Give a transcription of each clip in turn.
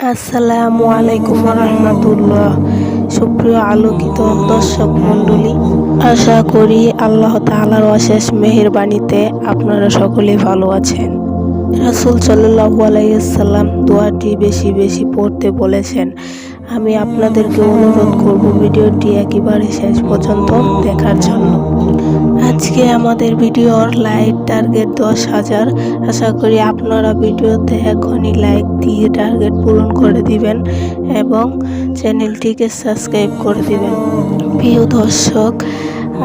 আসসালামু আলাইকুম রহমতুল্লাহ সুপ্রিয় আলোকিত দর্শক মণ্ডলী, আশা করি আল্লাহ তাআলার অশেষ মেহেরবানিতে আপনারা সকলে ভালো আছেন। রাসুল সাল্লাল্লাহু আলাইহি সাল্লাম দোয়াটি বেশি বেশি পড়তে বলেছেন। আমি আপনাদেরকে অনুরোধ করব ভিডিওটি একেবারে শেষ পর্যন্ত দেখার জন্য। আজকে আমাদের ভিডিওর লাইক টার্গেট দশ হাজার। আশা করি আপনারা ভিডিওতে এখনই লাইক দিয়ে টার্গেট পূরণ করে দিবেন এবং চ্যানেলটিকে সাবস্ক্রাইব করে দিবেন। প্রিয় দর্শক,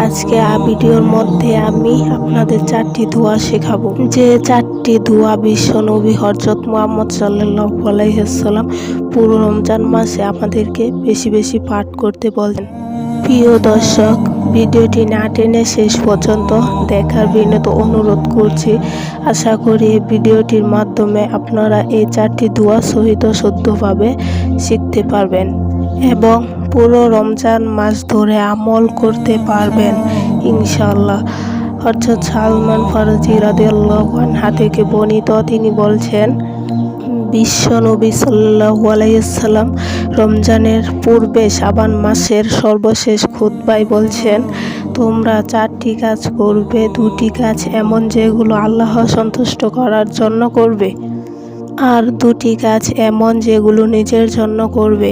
আজকে ভিডিওর মধ্যে আমি আপনাদের চারটি দোয়া শেখাবো। যে চারটি দোয়া বিশ্ব নবী হরজত মোহাম্মদ সাল্লাহ আলাইসাল্লাম পুরো রমজান মাসে আমাদেরকে বেশি বেশি পাঠ করতে বলেন প্রিয় দর্শক, ভিডিওটি না টেনে শেষ পর্যন্ত দেখার বিনীত অনুরোধ করছি। আশা করি এই ভিডিওটির মাধ্যমে আপনারা এই চারটি দোয়া সহিত শুদ্ধভাবে শিখতে পারবেন এবং পুরো রমজান মাস ধরে আমল করতে পারবেন ইনশাল্লাহ অর্থাৎ সালমান ফারজি রাদিয়াল্লাহু আনহা থেকে বর্ণিত তিনি বলছেন বিশ্ব নবী সাল্লাহু আলাইসাল্লাম রমজানের পূর্বে সাবান মাসের সর্বশেষ খুতবাই বলছেন, তোমরা চারটি কাজ করবে, দুটি কাজ এমন যেগুলো আল্লাহ সন্তুষ্ট করার জন্য করবে, আর দুটি কাজ এমন যেগুলো নিজের জন্য করবে,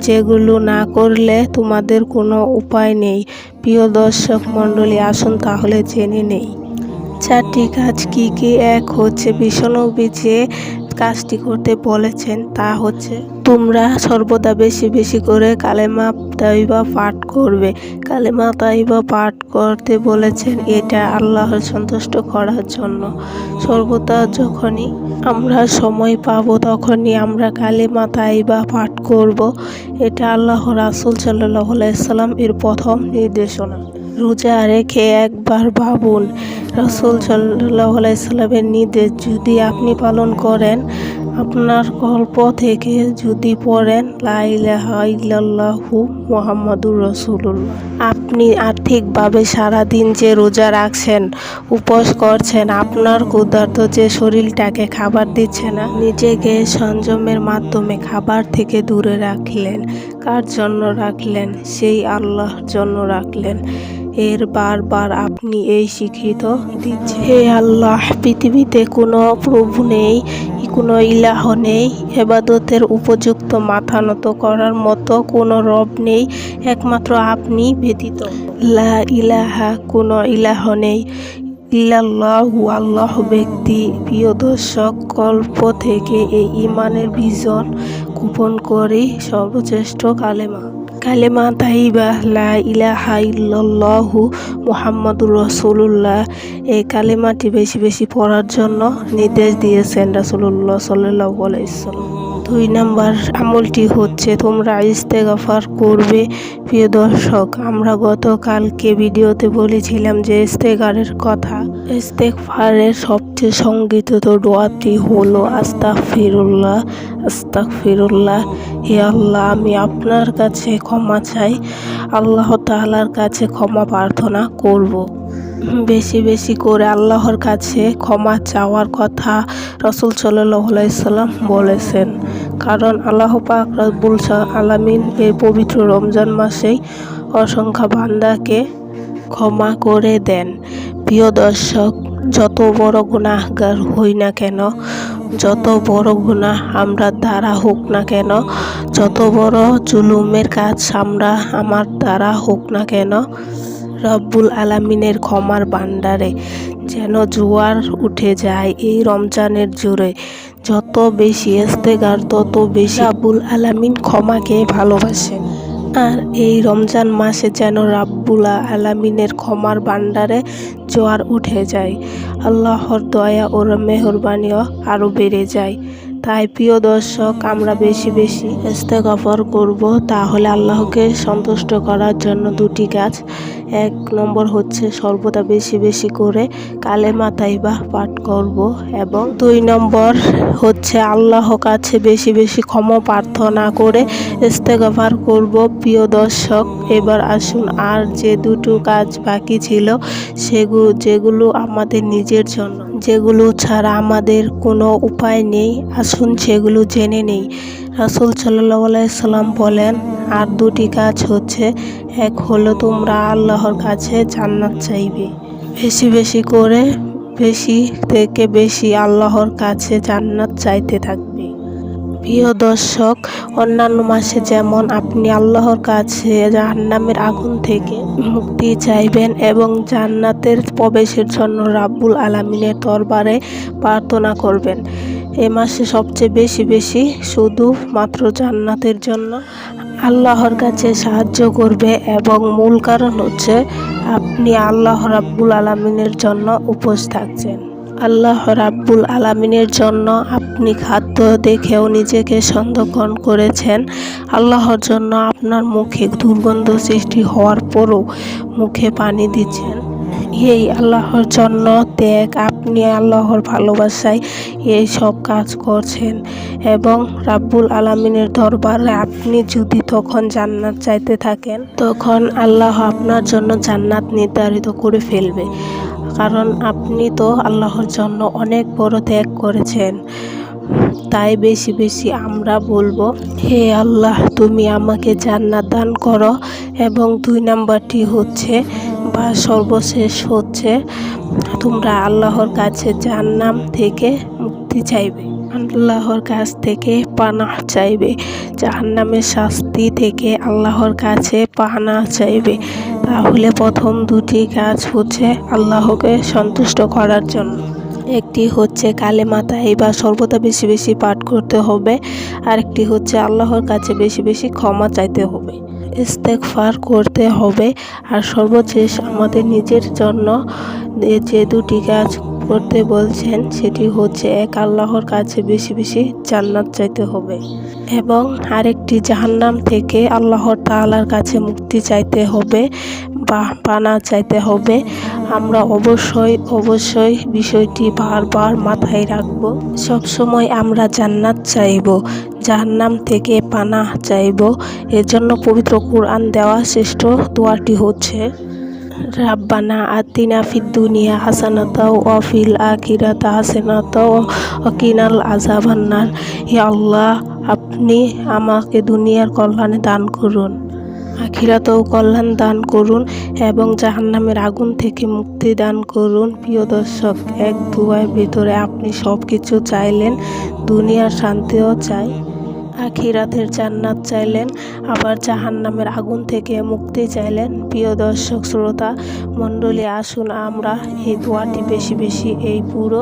যেগুলো না করলে তোমাদের কোনো উপায় নেই। প্রিয় দর্শক মণ্ডলী, আসুন তাহলে জেনে নেই। চারটি কাজ কি কি এক হচ্ছে? বিষ্ণনবী যে কাজটি করতে বলেছেন, তা হচ্ছে তোমরা সর্বদা বেশি বেশি করে কালেমা তাইবা পাঠ করবে। কালেমা তাইবা পাঠ করতে বলেছেন, এটা আল্লাহর সন্তুষ্ট করার জন্য। সর্বদা যখনই আমরা সময় পাবো, তখনই আমরা কালেমা তাইবা পাঠ করব। এটা আল্লাহ রাসুল সাল্লাহ সাল্লাম এর প্রথম নির্দেশনা। রোজা রেখে একবার ভাবুন, রসুল সাল্লাহ সাল্লামের নির্দেশ যদি আপনি পালন করেন, আপনার গল্প থেকে যদি পড়েন লাইলাহু মোহাম্মদুর রসুল্লাহ আপনি আর্থিকভাবে সারাদিন যে রোজা রাখছেন, উপোস করছেন, আপনার ক্ষুধার্ত যে শরীরটাকে খাবার দিচ্ছে না, নিজেকে সংযমের মাধ্যমে খাবার থেকে দূরে রাখলেন। কার জন্য রাখলেন? সেই আল্লাহর জন্য রাখলেন। এর বারবার আপনি এই স্বীকৃত দিচ্ছেন। হে আল্লাহ, পৃথিবীতে কোনো প্রভু নেই, কোনো ইলাহ নেই, এবাদতের উপযুক্ত মাথা নত করার মতো কোনো রব নেই, একমাত্র আপনি ব্যতীত। লা ইলাহা, কোনো ইলাহ নেই। ইল্লাল্লাহু, আল্লাহ ব্যক্তি, প্রিয় দর্শক, গল্প থেকে এই ইমানের বিজন গোপন করে সর্বশ্রেষ্ঠ কালেমা। কালেমা তাইবা লা ইলাহা ইল্লাল্লাহু মুহাম্মাদুর রাসূলুল্লাহ। এই কালেমাটি বেশি বেশি পড়ার জন্য নির্দেশ দিয়েছেন রাসূলুল্লাহ সাল্লাল্লাহু আলাইহি সাল্লাম দুই নাম্বার আমলটি হচ্ছে, তোমরা ইস্তেগাফার করবে। প্রিয় দর্শক, আমরা গতকালকে ভিডিওতে বলেছিলাম যে ইস্তেগারের কথা। ইস্তেগফারের সবচেয়ে সংগীত দোয়াটি হলো আস্তাক ফিরুল্লাহ আস্তাক ফিরুল্লাহ হে আল্লাহ, আমি আপনার কাছে ক্ষমা চাই। আল্লাহ তাআলার কাছে ক্ষমা প্রার্থনা করব। বেশি বেশি করে আল্লাহর কাছে ক্ষমা চাওয়ার কথা রসুল সাল্লাম বলেছেন। কারণ আল্লাহ পাক রব্বুল আলামিন এই পবিত্র রমজান মাসেই অসংখ্য বান্দাকে ক্ষমা করে দেন। প্রিয় দর্শক, যত বড় গুণাহগার হই না কেন যত বড় গুণা আমরা দ্বারা হোক না কেন, যত বড় জুলুমের কাজ আমরা আমার দ্বারা হোক না কেন, রব্বুল আলামিনের ক্ষমার ভাণ্ডারে যেন জোয়ার উঠে যায় এই রমজানের জোরে। যত বেশি ইস্তেগার, তত বেশি রাব্বুল আলামিন ক্ষমাকে ভালোবাসেন। আর এই রমজান মাসে যেন রাব্বুলা আলামিনের ক্ষমার ভান্ডারে জোয়ার উঠে যায়। আল্লাহর দয়া ও মেহরবানিও আরও বেড়ে যায়। তাই প্রিয় দর্শক, আমরা বেশি বেশি ইস্তেগফর করব। তাহলে আল্লাহকে সন্তুষ্ট করার জন্য দুটি কাজ এক নম্বর হচ্ছে সর্বদা বেশি বেশি করে কালে মাথায় তাইবা পাঠ করব এবং দুই নম্বর হচ্ছে আল্লাহ কাছে বেশি বেশি ক্ষমা প্রার্থনা করে ইস্তেগফার করব। প্রিয় দর্শক, এবার আসুন আর যে দুটো কাজ বাকি ছিল সেগুলো যেগুলো আমাদের নিজের জন্য, যেগুলো ছাড়া আমাদের কোনো উপায় নেই, আসুন সেগুলো জেনে নেই। রাসুল সাল্লাহ সাল্লাম বলেন, আর দুটি কাজ হচ্ছে, এক হলো তোমরা আল্লাহর কাছে জান্নাত চাইবে। বেশি বেশি করে, বেশি থেকে বেশি আল্লাহর কাছে জান্নাত চাইতে থাকবে। প্রিয় দর্শক, অন্যান্য মাসে যেমন আপনি আল্লাহর কাছে জাহান্নামের আগুন থেকে মুক্তি চাইবেন এবং জান্নাতের প্রবেশের জন্য রাব্বুল আলামিনের দরবারে প্রার্থনা করবেন এ মাসে সবচেয়ে বেশি বেশি শুধু মাত্র জান্নাতের জন্য। আল্লাহর কাছে সাহায্য করবে এবং মূল কারণ হচ্ছে আপনি আল্লাহ রাব্বুল আলামিনের জন্য উপোস থাকছেন। আল্লাহ রাব্বুল আলামিনের জন্য আপনি খাদ্য দেখেও নিজেকে সন্দেহন করেছেন। আল্লাহর জন্য আপনার মুখে দুর্গন্ধ সৃষ্টি হওয়ার পরও মুখে পানি দিচ্ছেন। এই আল্লাহর জন্য ত্যাগ আপনি আল্লাহর ভালোবাসায় এই সব কাজ করছেন। এবং রাব্বুল আলামিনের দরবারে আপনি যদি তখন জান্নাত চাইতে থাকেন, তখন আল্লাহ আপনার জন্য জান্নাত নির্ধারিত করে ফেলবে। কারণ আপনি তো আল্লাহর জন্য অনেক বড় ত্যাগ করেছেন। তাই বেশি বেশি আমরা বলব, হে আল্লাহ, তুমি আমাকে জান্নাত দান করো। এবং দুই নাম্বারটি হচ্ছে বা সর্বশেষ হচ্ছে তোমরা আল্লাহর কাছে জান্নাম থেকে মুক্তি চাইবে। আল্লাহর কাছ থেকে পানা চাইবে। জাহান্নামের শাস্তি থেকে আল্লাহর কাছে পানা চাইবে। তাহলে প্রথম দুটি কাজ হচ্ছে আল্লাহকে সন্তুষ্ট করার জন্য। একটি হচ্ছে কালে মাথায় বা সর্বদা বেশি বেশি পাঠ করতে হবে। আরেকটি হচ্ছে আল্লাহর কাছে বেশি বেশি ক্ষমা চাইতে হবে। ইস্তেকফার করতে হবে আর সর্বশেষ আমাদের নিজের জন্য যে দুটি কাজ করতে বলছেন, সেটি হচ্ছে এক, আল্লাহর কাছে বেশি বেশি জান্নাত চাইতে হবে এবং আরেকটি জাহান্নাম থেকে আল্লাহর তাল্লার কাছে মুক্তি চাইতে হবে। পানা চাইতে হবে, আমরা অবশ্যই অবশ্যই বিষয়টি বারবার মাথায় রাখব। সবসময় আমরা জান্নাত চাইব, জাহান্নাম থেকে পানা চাইব। এর জন্য পবিত্র কোরআন দেওয়া শ্রেষ্ঠ দোয়াটি হচ্ছে, রাব্বানা আতিনা ফিদ দুনিয়া হাসানাতাও অফিল আখিরাতা হাসানাতাও অকিনাল আজাবান্নার হে আল্লাহ, আপনি আমাকে দুনিয়ার কল্যাণে দান করুন। আখিরাতেও কল্যাণ দান করুন এবং জাহান্নামের আগুন থেকে মুক্তি দান করুন। প্রিয় দর্শক, এক দুয়ার ভিতরে আপনি সব কিছু চাইলেন, দুনিয়ার শান্তিও চাই, আখিরাতের জান্নাত চাইলেন, আবার জাহান্নামের আগুন থেকে মুক্তি চাইলেন। প্রিয় দর্শক, শ্রোতা, মণ্ডলী, আসুন আমরা এই দোয়াটি বেশি বেশি, এই পুরো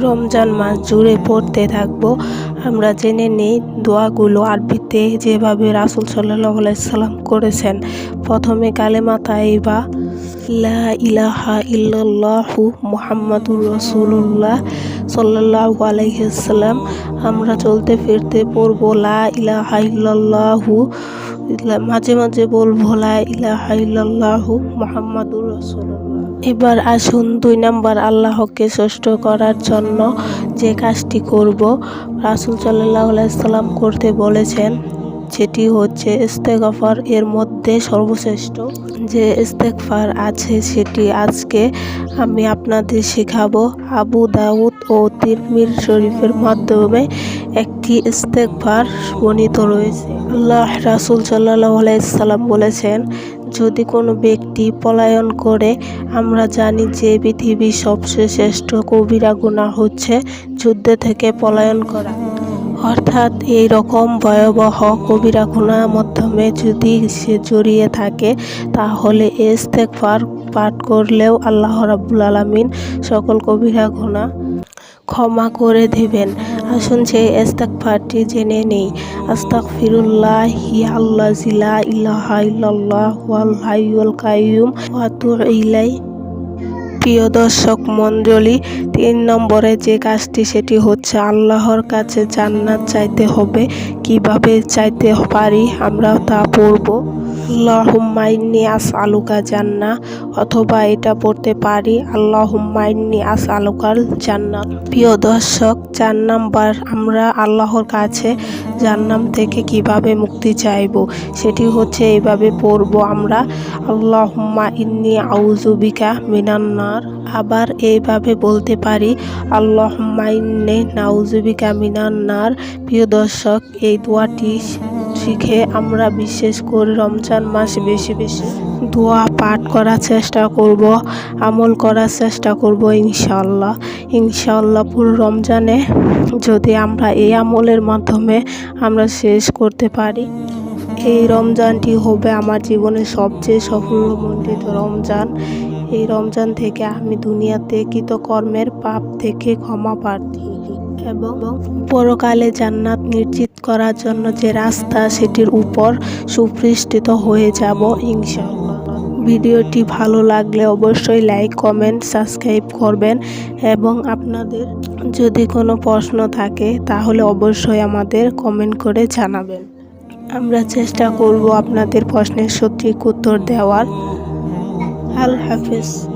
রমজান মাস জুড়ে পড়তে থাকব। আমরা জেনে নিই দোয়াগুলো আরবিতে যেভাবে রাসুল সাল্লাহ করেছেন। প্রথমে কালেমা তাইবা, লা ইলাহা ইল্লাল্লাহু মুহাম্মাদুর রসুল্লাহ সাল্লাহ আলাইসাল্লাম আমরা চলতে ফিরতে পড়ব লা ইলাহা মাঝে মাঝে বলব লা ইলাহা ইল্লাল্লাহু মুহাম্মাদুর রসুল্লাহ এবার আসুন দুই নাম্বার আল্লাহকে ষষ্ঠ করার জন্য যে কাজটি করব। রাসুল সাল্লাহ সাল্লাম করতে বলেছেন, যেটি হচ্ছে ইস্তেগফার। এর মধ্যে সর্বশ্রেষ্ঠ যে ইস্তেগফার আছে, সেটি আজকে আমি আপনাদের শেখাবো। আবু দাউদ ও তিরমির শরীফের মাধ্যমে একটি ইস্তেগফার বর্ণিত রয়েছে। আল্লাহ রাসুল সাল্লাহ আলাইসাল্লাম বলেছেন যদি কোনো ব্যক্তি পলায়ন করে, আমরা জানি যে পৃথিবীর সবচেয়ে শ্রেষ্ঠ কবিরা গুণা হচ্ছে যুদ্ধ থেকে পলায়ন করা। অর্থাৎ এই রকম ভয়াবহ কবিরা গুণার মাধ্যমে যদি সে জড়িয়ে থাকে, তাহলে ইস্তেগফার পাঠ করলেও আল্লাহ রাব্বুল আলামিন সকল কবিরা গুণা ক্ষমা করে দেবেন। আসুন সেই ইস্তেগফারটি জেনে নেই। আস্তাগফিরুল্লাহ ইয়াল্লাযি লা ইলাহা ইল্লাল্লাহ ওয়াল হাইয়ুল কাইয়ুম ওয়া আতুবু ইলাই প্রিয় দর্শক মণ্ডলী, তিন নম্বরে যে কাজটি সেটি হচ্ছে আল্লাহর কাছে জান্নাত চাইতে হবে। কীভাবে চাইতে পারি আমরা তা পড়ব। আল্লাহুম্মা আস আলুকা জান্না অথবা এটা পড়তে পারি, আল্লাহুম্মা ইন্নি আসআলুকাল জান্নাত প্রিয় দর্শক, চার নাম্বার, আমরা আল্লাহর কাছে জান্নাম থেকে কীভাবে মুক্তি চাইব, সেটি হচ্ছে এইভাবে পড়ব আমরা, আল্লাহুম্মা ইন্নি আউজুবিকা মিনান্নার। আবার এইভাবে বলতে পারি, আল্লাহুম্মা ইন্নি নাউযুবিকা মিনান্নার। প্রিয় দর্শক, এই দোয়াটি শিখে আমরা বিশেষ করে রমজান মাস বেশি বেশি দোয়া পাঠ করার চেষ্টা করব, আমল করার চেষ্টা করব ইনশাল্লাহ ইনশাল্লাহ পুরো রমজানে যদি আমরা এই আমলের মাধ্যমে আমরা শেষ করতে পারি, এই রমজানটি হবে আমার জীবনের সবচেয়ে সফলমণ্ডিত রমজান। এই রমজান থেকে আমি দুনিয়াতে কৃতকর্মের পাপ থেকে ক্ষমা প্রার্থী। এবং পরকালে জান্নাত নিশ্চিত করার জন্য যে রাস্তা সেটির উপর সুপৃষ্ঠিত হয়ে যাব ইনশাআল্লাহ। ভিডিওটি ভালো লাগলে অবশ্যই লাইক, কমেন্ট, সাবস্ক্রাইব করবেন এবং আপনাদের যদি কোনো প্রশ্ন থাকে তাহলে অবশ্যই আমাদের কমেন্ট করে জানাবেন। আমরা চেষ্টা করব আপনাদের প্রশ্নের সঠিক উত্তর দেওয়ার। আল হাফেজ।